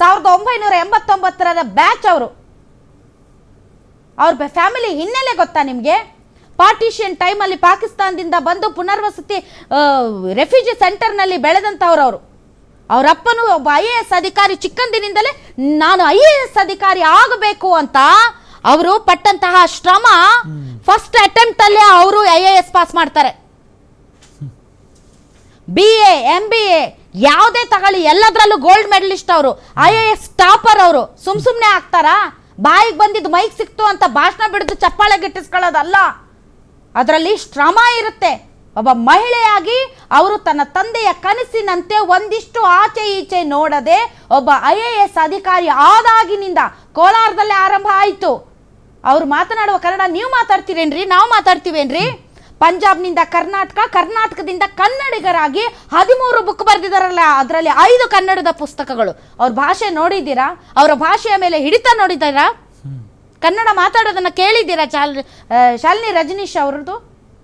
ಸಾವಿರದ ಒಂಬೈನೂರ ಎಂಬತ್ತೊಂಬತ್ತರ ಬ್ಯಾಚ್ ಅವರು. ಅವ್ರ ಫ್ಯಾಮಿಲಿ ಹಿನ್ನೆಲೆ ಗೊತ್ತಾ ನಿಮಗೆ? ಪಾರ್ಟಿಷಿಯನ್ ಟೈಮಲ್ಲಿ ಪಾಕಿಸ್ತಾನದಿಂದ ಬಂದು ಪುನರ್ವಸತಿ ರೆಫ್ಯೂಜಿ ಸೆಂಟರ್ನಲ್ಲಿ ಬೆಳೆದಂಥವ್ರು ಅವರು. ಅವರಪ್ಪನು ಒಬ್ಬ ಐ ಎ ಎಸ್ ಅಧಿಕಾರಿ, ಚಿಕ್ಕಂದಿನಿಂದಲೇ ನಾನು ಐ ಎ ಎಸ್ ಅಧಿಕಾರಿ ಆಗಬೇಕು ಅಂತ ಅವರು ಪಟ್ಟಂತಹ ಶ್ರಮ ಫಸ್ಟ್ ಅಟೆಂಪ್ಟ್ ಅಲ್ಲೇ ಅವರು ಐ ಎ ಎಸ್ ಪಾಸ್ ಮಾಡ್ತಾರೆ. B A M B A ಯಾವುದೇ ತಗೊಳ್ಳಿ, ಎಲ್ಲದರಲ್ಲೂ ಗೋಲ್ಡ್ ಮೆಡಲಿಸ್ಟ್ ಅವರು ಐ ಎ ಎಸ್ ಟಾಪರ್ ಅವರು. ಸುಮ್ ಸುಮ್ಮನೆ ಆಗ್ತಾರಾ? ಬಾಯಿಗೆ ಬಂದಿದ್ದು ಮೈಕ್ ಸಿಕ್ತು ಅಂತ ಭಾಷಣ ಬಿಡಿದು ಚಪ್ಪಾಳೆ ಗಿಟ್ಟಿಸ್ಕೊಳ್ಳೋದಲ್ಲ ಅದರಲ್ಲಿ ಶ್ರಮ ಇರುತ್ತೆ. ಒಬ್ಬ ಮಹಿಳೆಯಾಗಿ ಅವರು ತನ್ನ ತಂದೆಯ ಕನಸಿನಂತೆ ಒಂದಿಷ್ಟು ಆಚೆ ಈಚೆ ನೋಡದೆ ಒಬ್ಬ ಐ ಎ ಎಸ್ ಅಧಿಕಾರಿ ಆದಾಗಿನಿಂದ ಕೋಲಾರದಲ್ಲೇ ಆರಂಭ ಆಯಿತು. ಅವ್ರು ಮಾತನಾಡುವ ಕನ್ನಡ, ನೀವು ಮಾತಾಡ್ತೀರೇನ್ರಿ? ನಾವು ಮಾತಾಡ್ತೀವೇನ್ರಿ? ಪಂಜಾಬ್ನಿಂದ ಕರ್ನಾಟಕ ಕರ್ನಾಟಕದಿಂದ ಕನ್ನಡಿಗರಾಗಿ ಹದಿಮೂರು ಬುಕ್ ಬರೆದಿದ್ದಾರಲ್ಲ ಅದರಲ್ಲಿ ಐದು ಕನ್ನಡದ ಪುಸ್ತಕಗಳು. ಅವ್ರ ಭಾಷೆ ನೋಡಿದ್ದೀರಾ? ಅವರ ಭಾಷೆಯ ಮೇಲೆ ಹಿಡಿತ ನೋಡಿದ್ದೀರಾ? ಕನ್ನಡ ಮಾತಾಡೋದನ್ನ ಕೇಳಿದ್ದೀರಾ ಶಾಲ್ ಶಾಲಿನಿ ರಜನೀಶ್ ಅವ್ರದ್ದು?